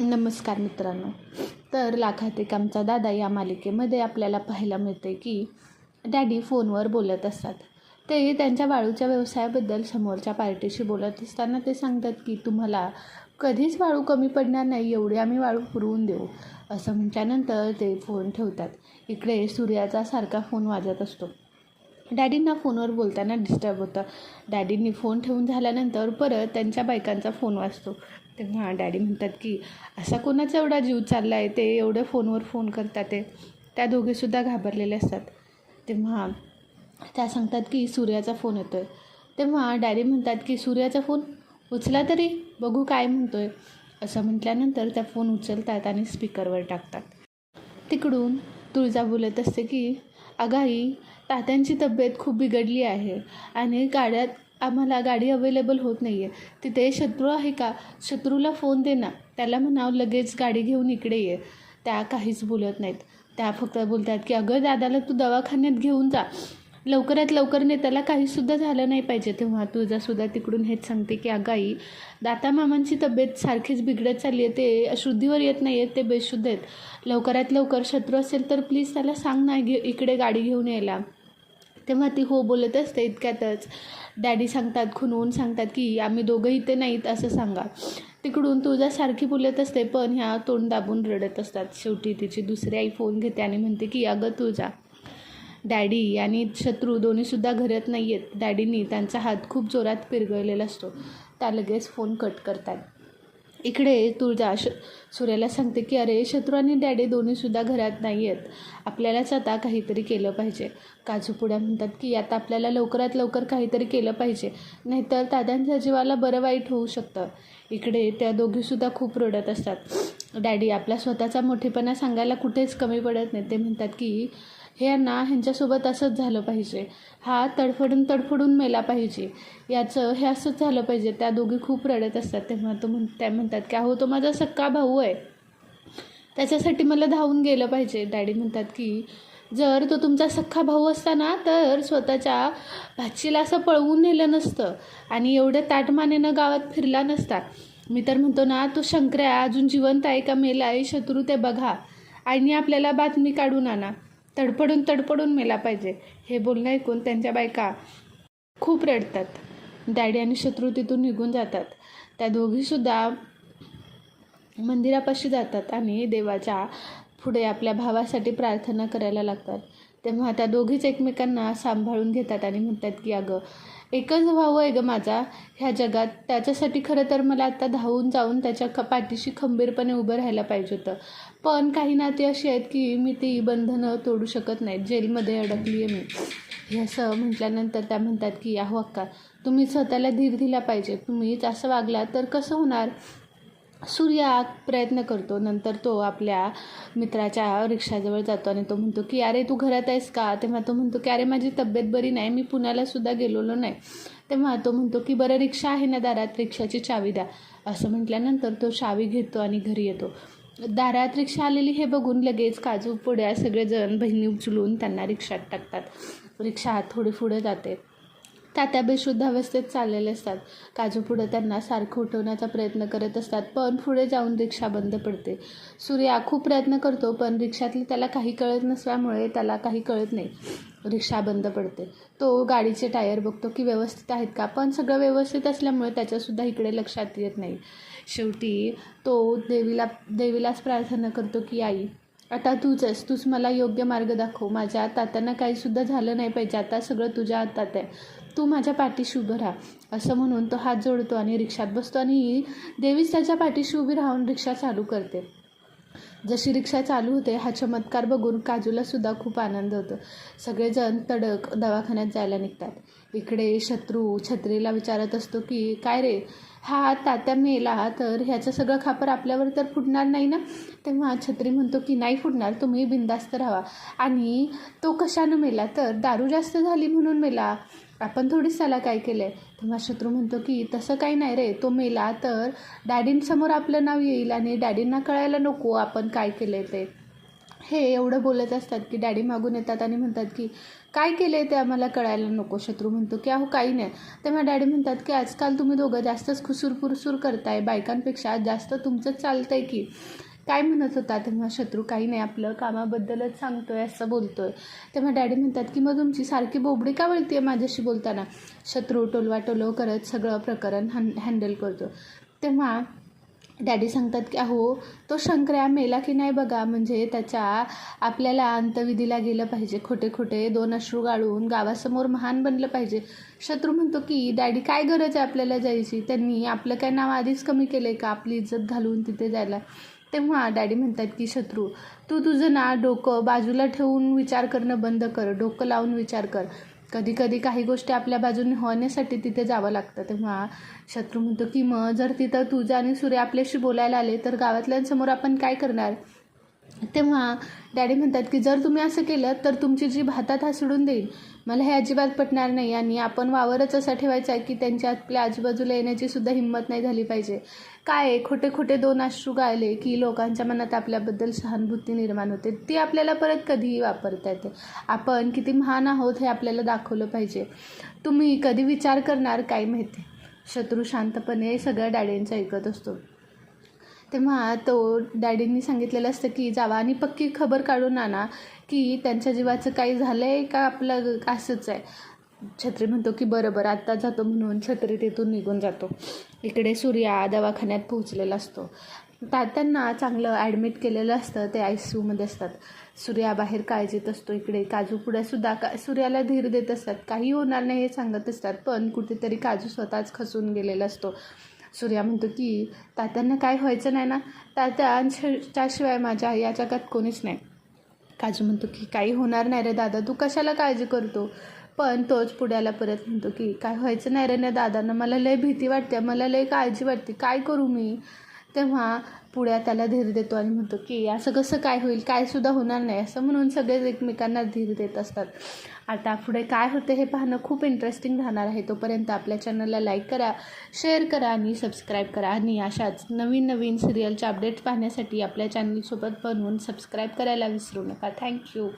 नमस्कार मित्रांनो. तर लाखात एक आमचा दादा या मालिकेमध्ये आपल्याला पाहायला मिळते की डॅडी फोनवर बोलत असतात. ते त्यांच्या वाळूच्या व्यवसायाबद्दल समोरच्या पार्टीशी बोलत असताना ते सांगतात की तुम्हाला कधीच वाळू कमी पडणार नाही एवढी आम्ही वाळू पुरवून देऊ. असं म्हटल्यानंतर ते फोन ठेवतात. इकडे सूर्याचा सारखा फोन वाजत असतो. डॅडींना फोनवर बोलताना डिस्टर्ब होतं. डॅडींनी फोन ठेवून झाल्यानंतर परत त्यांच्या बायकांचा फोन वाजतो. तेव्हा डॅडी म्हणतात की असा कोणाचा एवढा जीव चालला आहे ते एवढं फोनवर फोन करतात ते. त्या दोघेसुद्धा घाबरलेले असतात. तेव्हा त्या सांगतात की सूर्याचा फोन येतो आहे तेव्हा डॅडी म्हणतात की सूर्याचा फोन उचला तरी? बघू काय म्हणतो आहे असं म्हटल्यानंतर त्या फोन उचलतात आणि स्पीकरवर टाकतात. तिकडून तुळजा बोलत असते की अगाई तात्यांची तब्येत खूप बिघडली आहे आणि गाड्यात आम्हाला गाडी अवेलेबल होत नाही आहे तिथे शत्रू आहे का? शत्रूला फोन दे ना. त्याला म्हणावं लगेच गाडी घेऊन इकडे ये. त्या काहीच बोलत नाहीत. त्या फक्त बोलतात की अगं दादाला तू दवाखान्यात घेऊन जा. लवकरात लवकर नाही त्याला काहीसुद्धा झालं नाही पाहिजे. तेव्हा तुझासुद्धा तिकडून हेच सांगते की अगं आई दाता मामांची तब्येत सारखीच बिघडत चालली आहे. ते अशुद्धीवर येत नाही आहेत. ते बेशुद्ध आहेत. लवकरात लवकर शत्रू असेल तर प्लीज त्याला सांग ना घे इकडे गाडी घेऊन यायला. तेव्हा ती हो बोलत असते इतक्यातच. डॅडी सांगतात खुनवून सांगतात की आम्ही दोघं इथे नाहीत असं सांगा. तिकडून तुझा सारखी बोलत असते पण ह्या तोंड दाबून रडत असतात. शेवटी तिची दुसरी आई फोन घेते आणि म्हणते की अगं तुझा डॅडी आणि शत्रू दोन्हीसुद्धा घरात नाही आहेत डॅडीनी त्यांचा हात खूप जोरात पिरगळलेला असतो. त्या लगेच फोन कट करतात. इकडे तुळजा श सूर्याला सांगते की अरे शत्रू आणि डॅडी दोन्हीसुद्धा घरात नाही आहेत. आपल्यालाच आता काहीतरी केलं पाहिजे. काजूपुड्या म्हणतात की आता आपल्याला लवकरात लवकर काहीतरी केलं पाहिजे. नाहीतर दादांच्या जीवाला बरं वाईट होऊ शकतं. इकडे त्या दोघीसुद्धा खूप रडत असतात. डॅडी आपला स्वतःचा मोठेपणा सांगायला कुठेच कमी पडत नाही. ते म्हणतात की हे ना ह्यांच्यासोबत असंच झालं पाहिजे. हा तडफडून तडफडून मेला पाहिजे. याचं हे असंच झालं पाहिजे. त्या दोघी खूप रडत असतात. तेव्हा तो म्हण त्या म्हणतात की अहो तो माझा सक्का भाऊ आहे. त्याच्यासाठी मला धावून गेलं पाहिजे. डॅडी म्हणतात की जर तो तुमचा सख्खा भाऊ असता ना तर स्वतःच्या भाचीला असं पळवून नेलं नसतं आणि एवढ्या ताटमानेनं गावात फिरला नसता. मी तर म्हणतो ना तो शंकर्या अजून जिवंत आहे का मेला आहे शत्रू ते बघा. आणि आपल्याला बातमी काढून आणा. तडपडून तडपडून मेला पाहिजे. हे बोलणं ऐकून त्यांच्या बायका खूप रडतात. डॅडी आणि शत्रू तिथून निघून जातात. त्या दोघीसुद्धा मंदिरापाशी जातात आणि देवाच्या पुढे आपल्या भावासाठी प्रार्थना करायला लागतात. तेव्हा त्या दोघीच एकमेकांना सांभाळून घेतात आणि म्हणतात की अगं एकच भाऊ आहे गं माझा. ह्या जगात त्याच्यासाठी खरं तर मला आत्ता धावून जाऊन त्याच्या ख पाठीशी खंबीरपणे उभं राहायला पाहिजे होतं. पण काही नाती अशी आहेत की मी ती बंधनं तोडू शकत नाहीत जेलमध्ये अडकली आहे मी. हे असं म्हटल्यानंतर त्या म्हणतात की अहो अक्का तुम्ही स्वतःला धीर दिला पाहिजे. तुम्हीच असं वागला तर कसं होणार? सूर्या प्रयत्न करतो. नंतर तो आपल्या मित्राच्या रिक्षाजवळ जातो आणि तो म्हणतो की अरे तू घरात आहेस का? तेव्हा तो म्हणतो की अरे माझी तब्येत बरी नाही. मी पुण्यालासुद्धा गेलेलो नाही. तेव्हा तो म्हणतो की बरं रिक्षा आहे ना दारात? रिक्षाची चावी द्या. असं म्हटल्यानंतर तो चावी घेतो आणि घरी येतो. दारात रिक्षा आलेली हे बघून लगेच काजू पुड्या सगळेजण बहिणी उचलून त्यांना रिक्षात टाकतात. रिक्षा थोडी पुढे जाते. तात्या बेशुद्ध अवस्थेत चाललेले असतात. काजू पुढे त्यांना सारखं उठवण्याचा प्रयत्न करत असतात पण पुढे जाऊन रिक्षा बंद पडते. सूर्या खूप प्रयत्न करतो पण रिक्षातली त्याला काही कळत नसल्यामुळे त्याला काही कळत नाही. रिक्षा बंद पडते. तो गाडीचे टायर बघतो की व्यवस्थित आहेत का पण सगळं व्यवस्थित असल्यामुळे त्याच्यासुद्धा इकडे लक्षात येत नाही. शेवटी तो देवीला देवीलाच प्रार्थना करतो की आई आता तूच आहेस. तूच मला योग्य मार्ग दाखव. माझ्या तात्यांना काहीसुद्धा झालं नाही पाहिजे. आता सगळं तुझ्या हातात आहे. तू माझ्या पाठीशी उभं राहा. असं म्हणून तो हात जोडतो आणि रिक्षात बसतो आणि देवीच त्याच्या पाठीशी उभी राहून रिक्षा चालू करते. जशी रिक्षा चालू होते हा चमत्कार बघून काजूलासुद्धा खूप आनंद होतो. सगळेजण तडक दवाखान्यात जायला निघतात. इकडे शत्रू छत्रीला विचारत असतो की काय रे? हा तात्या मेला तर ह्याचं सगळं खापर आपल्यावर तर फुटणार नाही ना? तेव्हा छत्री म्हणतो की नाही फुटणार तुम्ही बिंदास्त राहा. आणि तो कशानं मेला? तर दारू जास्त झाली म्हणून मेला. आपण थोडीच त्याला काय केलं आहे. तेव्हा शत्रू म्हणतो की तसं काही नाही रे तो मेला तर डॅडींसमोर आपलं नाव येईल आणि डॅडींना कळायला नको आपण काय केलं आहे ते. हे एवढं बोलत असतात की डॅडी मागून येतात आणि म्हणतात की काय केलं आहे ते आम्हाला कळायला नको? शत्रू म्हणतो की अहो काही नाही. तेव्हा डॅडी म्हणतात की आजकाल तुम्ही दोघं जास्तच खुसूर पुरसूर करताय. बायकांपेक्षा जास्त तुमचंच चालतं आहे की. काय म्हणत होता? तेव्हा शत्रू काही नाही आपलं कामाबद्दलच सांगतोय असं बोलतोय. तेव्हा डॅडी म्हणतात की मग तुमची सारखी बोबडी का वळते माझ्याशी बोलताना? शत्रू टोलवा टोलव करत सगळं प्रकरण हॅन हँडल करतो. तेव्हा डॅडी सांगतात की अहो तो शंकर्या मेला की नाही बघा? म्हणजे त्याच्या आपल्याला अंतविधीला गेलं पाहिजे. खोटे खोटे दोन अश्रू गाळून गावासमोर महान बनलं पाहिजे. शत्रू म्हणतो की डॅडी काय गरज आहे आपल्याला जायची? त्यांनी आपलं काय नाव आधीच कमी केलं आहे का? आपली इज्जत घालून तिथे जायला. तेव्हा डॅडी म्हणतात की शत्रू तू तुझं ना डोकं बाजूला ठेवून विचार करणं बंद कर. डोकं लावून विचार कर. कधी कधी काही गोष्टी आपल्या बाजूने होण्यासाठी तिथे जावं लागतं. तेव्हा शत्रू म्हणतो की मग जर तिथं तुझं आणि सूर्य आपल्याशी बोलायला आले तर गावातल्यांसमोर आपण काय करणार? तेव्हा डॅडी म्हणतात की जर तुम्ही असं केलं तर तुमची जी भातात हा सोडून देईल मला हे अजिबात पटणार नाही आणि आपण वावरच असा ठेवायचा आहे की त्यांच्या आपल्या आजूबाजूला येण्याची सुद्धा हिंमत नाही झाली पाहिजे. काय खोटे खोटे दोन अश्रू गायले की लोकांच्या मनात आपल्याबद्दल सहानुभूती निर्माण होते. ती आपल्याला परत कधीही वापरता येते. आपण किती महान आहोत हे आपल्याला दाखवलं पाहिजे. तुम्ही कधी विचार करणार काय माहिती? शत्रू शांतपणे सगळ्या डॅडींचं ऐकत असतो. तेव्हा तो डॅडींनी सांगितलेलं असतं की जावा आणि पक्की खबर काढून आणा की त्यांच्या जीवाचं काही झालं आहे का आपलं असंच आहे. छत्री म्हणतो की बरं बरं आत्ता जातो म्हणून छत्री तिथून निघून जातो. इकडे सूर्या दवाखान्यात पोहोचलेला असतो. तात्यांना चांगलं ॲडमिट केलेलं असतं ते आय सी यूमध्ये असतात. सूर्या बाहेर काळजीत असतो इकडे काजूपुड्यासुद्धा का सूर्याला धीर देत असतात. काही होणार नाही हे सांगत असतात पण कुठेतरी काजू स्वतःच खसून गेलेला असतो. सूर्या म्हणतो की तात्यांना काय व्हायचं नाही ना? तात्यांच्याशिवाय माझ्या या जगात कोणीच नाही. काजू म्हणतो की काही होणार नाही रे दादा तू कशाला काळजी करतो? पण तोच पुढ्याला परत म्हणतो की काय व्हायचं नाही रे ना दादांना मला लय भीती वाटते मला लय काळजी वाटते काय करू मी? तेव्हा पुढ्या त्याला धीर देतो आणि म्हणतो की असं कसं काय होईल? काय सुद्धा होणार नाही असं म्हणून सगळेच एकमेकांना धीर देत असतात. आता पुढे काय होते हे पाहणं खूप इंटरेस्टिंग राहणार आहे. तोपर्यंत आपल्या चॅनलला लाईक करा शेअर करा आणि सबस्क्राईब करा. आणि अशाच नवीन नवीन सिरियलच्या अपडेट्स पाहण्यासाठी आपल्या चॅनलसोबत बनवून सबस्क्राईब करायला विसरू नका. थँक्यू